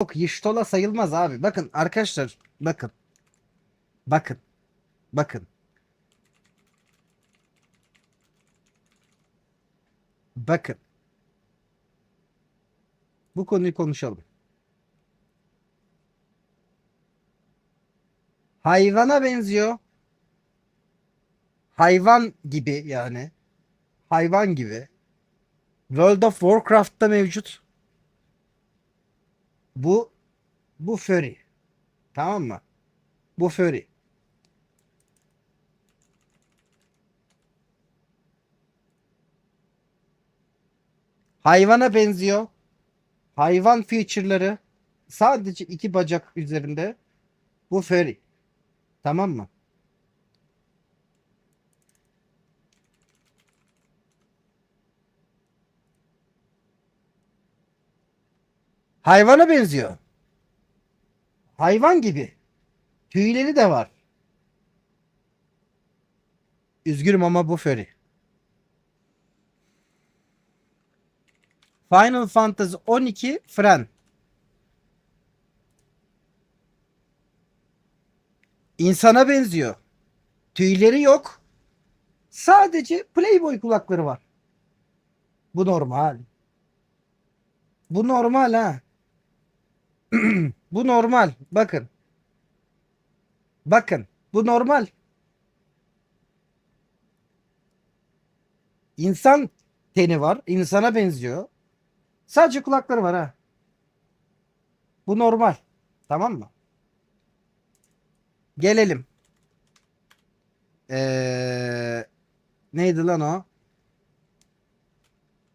Yok Yiştola sayılmaz abi. Bakın arkadaşlar bakın. Bakın. Bakın. Bakın. Bu konuyu konuşalım. Hayvana benziyor. Hayvan gibi yani. Hayvan gibi. World of Warcraft'ta mevcut. Bu bu furry. Tamam mı? Bu furry. Hayvana benziyor. Hayvan feature'ları sadece iki bacak üzerinde. Bu furry. Tamam mı? Hayvana benziyor. Hayvan gibi. Tüyleri de var. Üzgünüm ama bu furry. Final Fantasy 12 Fren. İnsana benziyor. Tüyleri yok. Sadece Playboy kulakları var. Bu normal. Bu normal ha. bu normal. Bakın. Bakın. Bu normal. İnsan teni var. insana benziyor. Sadece kulakları var ha. Bu normal. Tamam mı? Gelelim. Ee, neydi lan o?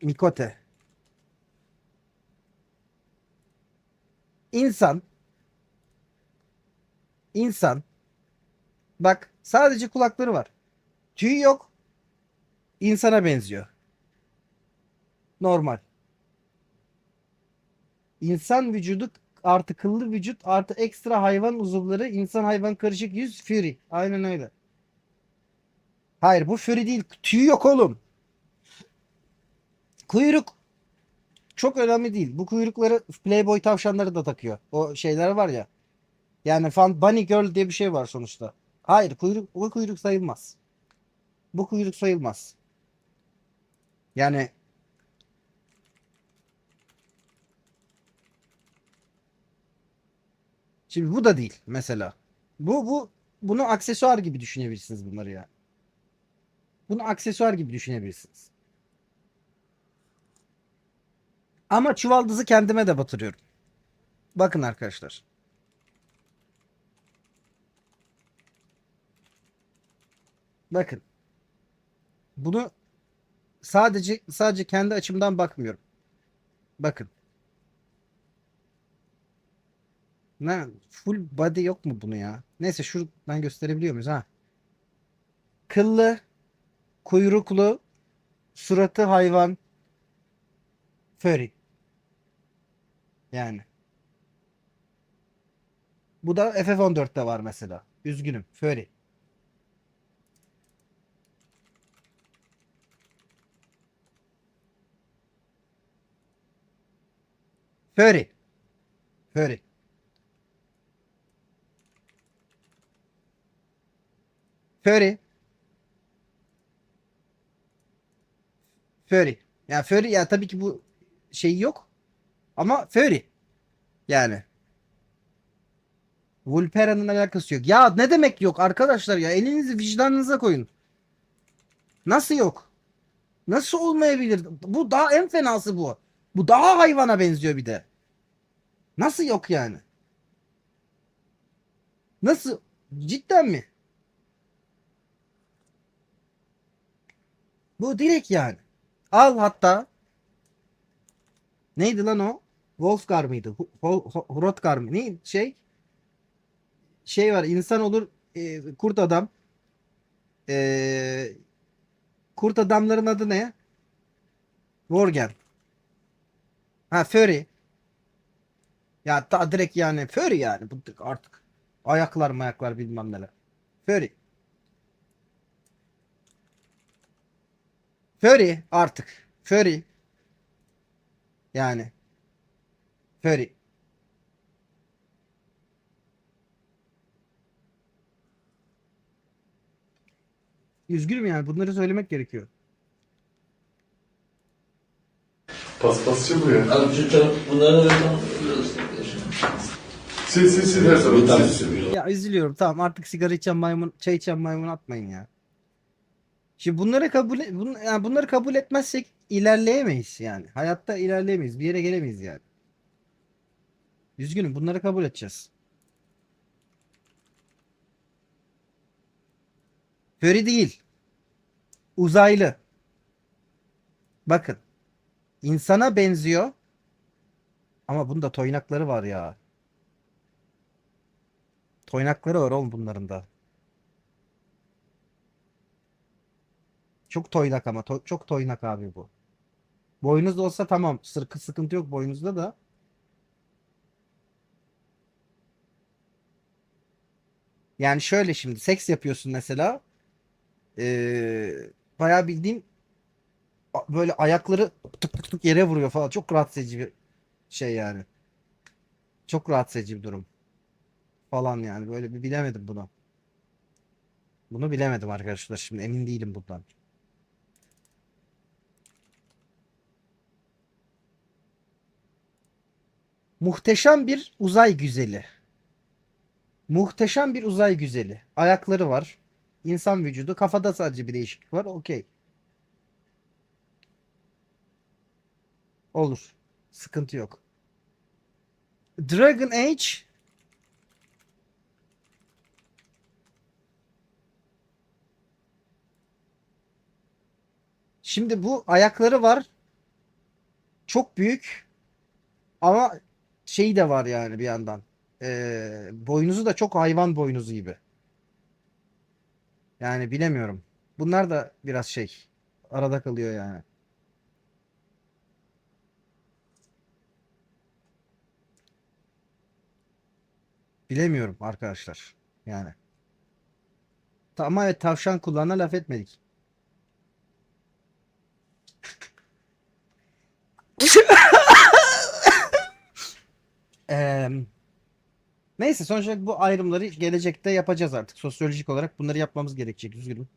Mikote. İnsan insan bak sadece kulakları var. Tüy yok. İnsana benziyor. Normal. İnsan vücudu artı kıllı vücut artı ekstra hayvan uzuvları insan hayvan karışık yüz Fury. Aynen öyle. Hayır bu Fury değil. Tüy yok oğlum. Kuyruk çok önemli değil. Bu kuyrukları Playboy tavşanları da takıyor. O şeyler var ya. Yani fan bunny girl diye bir şey var sonuçta. Hayır kuyruk bu kuyruk sayılmaz. Bu kuyruk sayılmaz. Yani Şimdi bu da değil mesela. Bu bu bunu aksesuar gibi düşünebilirsiniz bunları ya. Bunu aksesuar gibi düşünebilirsiniz. Ama çuvaldızı kendime de batırıyorum. Bakın arkadaşlar. Bakın. Bunu sadece sadece kendi açımdan bakmıyorum. Bakın. Ne full body yok mu bunu ya? Neyse şuradan gösterebiliyor muyuz ha? Kıllı, kuyruklu, suratı hayvan, furry. Yani. Bu da FF14'te var mesela. Üzgünüm. Furry. Furry. Furry. Furry. Furry. Ya furry ya tabii ki bu şey yok. Ama furry. Yani. Vulpera'nın alakası yok. Ya ne demek yok arkadaşlar ya elinizi vicdanınıza koyun. Nasıl yok? Nasıl olmayabilir? Bu daha en fenası bu. Bu daha hayvana benziyor bir de. Nasıl yok yani? Nasıl? Cidden mi? Bu direkt yani. Al hatta. Neydi lan o? Wolfgar mıydı? Hrothgar mı? Ne şey? Şey var insan olur e, kurt adam. E, kurt adamların adı ne? Worgen. Ha Fury. Ya ta direkt yani Fury yani. Bu artık ayaklar mayaklar bilmem neler. Fury. Fury artık. Fury. Yani Curry. Üzgünüm yani bunları söylemek gerekiyor. Paspasçı bu ya. Abi şu taraf bunlara da tam her zaman. sil. Ya üzülüyorum tamam artık sigara içen maymun, çay içen maymun atmayın ya. Şimdi bunları kabul e- bun, yani bunları kabul etmezsek ilerleyemeyiz yani. Hayatta ilerleyemeyiz. Bir yere gelemeyiz yani. Üzgünüm bunları kabul edeceğiz. Furry değil. Uzaylı. Bakın. insana benziyor. Ama bunda toynakları var ya. Toynakları var oğlum bunların da. Çok toynak ama. to- çok toynak abi bu. Boynuz olsa tamam. Sırkı sıkıntı yok boynuzda da. Yani şöyle şimdi seks yapıyorsun mesela. Ee, bayağı bildiğin böyle ayakları tık tık tık yere vuruyor falan. Çok rahatsız edici bir şey yani. Çok rahatsız edici bir durum falan yani. Böyle bir bilemedim bunu. Bunu bilemedim arkadaşlar. Şimdi emin değilim bundan. Muhteşem bir uzay güzeli. Muhteşem bir uzay güzeli. Ayakları var. İnsan vücudu. Kafada sadece bir değişiklik var. Okey. Olur. Sıkıntı yok. Dragon Age Şimdi bu ayakları var. Çok büyük. Ama şeyi de var yani bir yandan. Ee, boynuzu da çok hayvan boynuzu gibi. Yani bilemiyorum. Bunlar da biraz şey. Arada kalıyor yani. Bilemiyorum arkadaşlar. Yani. Tamam evet tavşan kulağına laf etmedik. Eee, neyse sonuçta bu ayrımları gelecekte yapacağız artık. Sosyolojik olarak bunları yapmamız gerekecek. Üzgünüm.